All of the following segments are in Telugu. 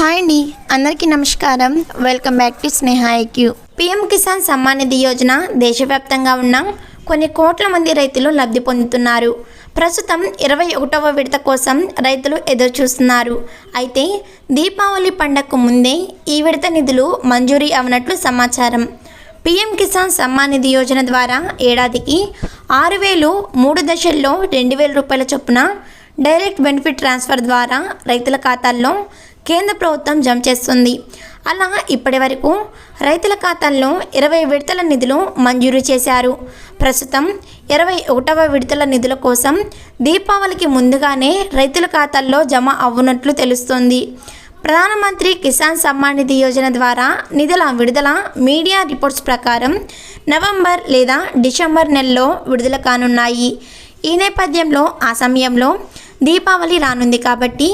హాయ్ అండి. అందరికీ నమస్కారం. Welcome back to Sneha IQ PM Kisan Samman Nidhi Yojana దేశవ్యాప్తంగా ఉన్న కొన్ని కోట్ల మంది రైతులు లబ్ధి పొందుతున్నారు. ప్రస్తుతం ఇరవై ఒకటవ విడత కోసం రైతులు ఎదురు చూస్తున్నారు. అయితే దీపావళి పండగకు ముందే ఈ విడత నిధులు మంజూరీ అవనట్లు సమాచారం. పీఎం కిసాన్ సమ్మాన్ నిధి యోజన ద్వారా ఏడాదికి ఆరు వేలు మూడు దశల్లో రెండు వేల రూపాయల చొప్పున డైరెక్ట్ బెనిఫిట్ ట్రాన్స్ఫర్ ద్వారా రైతుల ఖాతాల్లో కేంద్ర ప్రభుత్వం జమ చేస్తుంది. అలా ఇప్పటి వరకు రైతుల ఖాతాల్లో ఇరవై విడతల నిధులు మంజూరు చేశారు. ప్రస్తుతం ఇరవై ఒకటవ విడతల నిధుల కోసం దీపావళికి ముందుగానే రైతుల ఖాతాల్లో జమ అవ్వనట్లు తెలుస్తోంది. ప్రధానమంత్రి కిసాన్ సమ్మాన్ నిధి యోజన ద్వారా నిధుల విడుదల మీడియా రిపోర్ట్స్ ప్రకారం నవంబర్ లేదా డిసెంబర్ నెలలో విడుదల కానున్నాయి. ఈ నేపథ్యంలో ఆ సమయంలో దీపావళి రానుంది కాబట్టి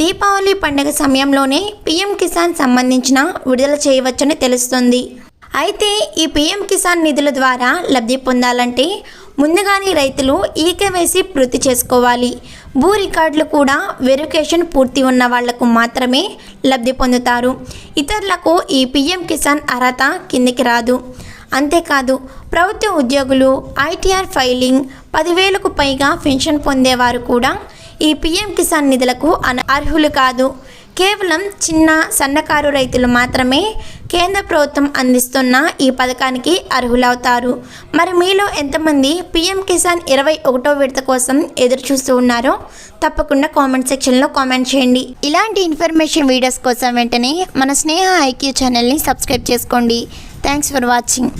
దీపావళి పండుగ సమయంలోనే పీఎం కిసాన్ సంబంధించిన విడుదల చేయవచ్చని తెలుస్తుంది. అయితే ఈ పీఎం కిసాన్ నిధుల ద్వారా లబ్ధి పొందాలంటే ముందుగానే రైతులు ఈకేవైసీ పూర్తి చేసుకోవాలి. భూ రికార్డులు కూడా వెరిఫికేషన్ పూర్తి ఉన్న వాళ్ళకు మాత్రమే లబ్ధి పొందుతారు. ఇతరులకు ఈ పీఎం కిసాన్ అర్హత కిందికి రాదు. అంతేకాదు ప్రభుత్వ ఉద్యోగులు ఐటీఆర్ ఫైలింగ్ పదివేలకు పైగా పెన్షన్ పొందేవారు కూడా ఈ పీఎం కిసాన్ నిధులకు అన అర్హులు కాదు. కేవలం చిన్న సన్నకారు రైతులు మాత్రమే కేంద్ర ప్రభుత్వం అందిస్తున్న ఈ పథకానికి అర్హులవుతారు. మరి మీలో ఎంతమంది పీఎం కిసాన్ ఇరవై ఒకటో విడత కోసం ఎదురు చూస్తూ ఉన్నారో తప్పకుండా కామెంట్ సెక్షన్లో కామెంట్ చేయండి. ఇలాంటి ఇన్ఫర్మేషన్ వీడియోస్ కోసం వెంటనే మన స్నేహ ఐక్యూ ఛానల్ని సబ్స్క్రైబ్ చేసుకోండి. Thanks for watching.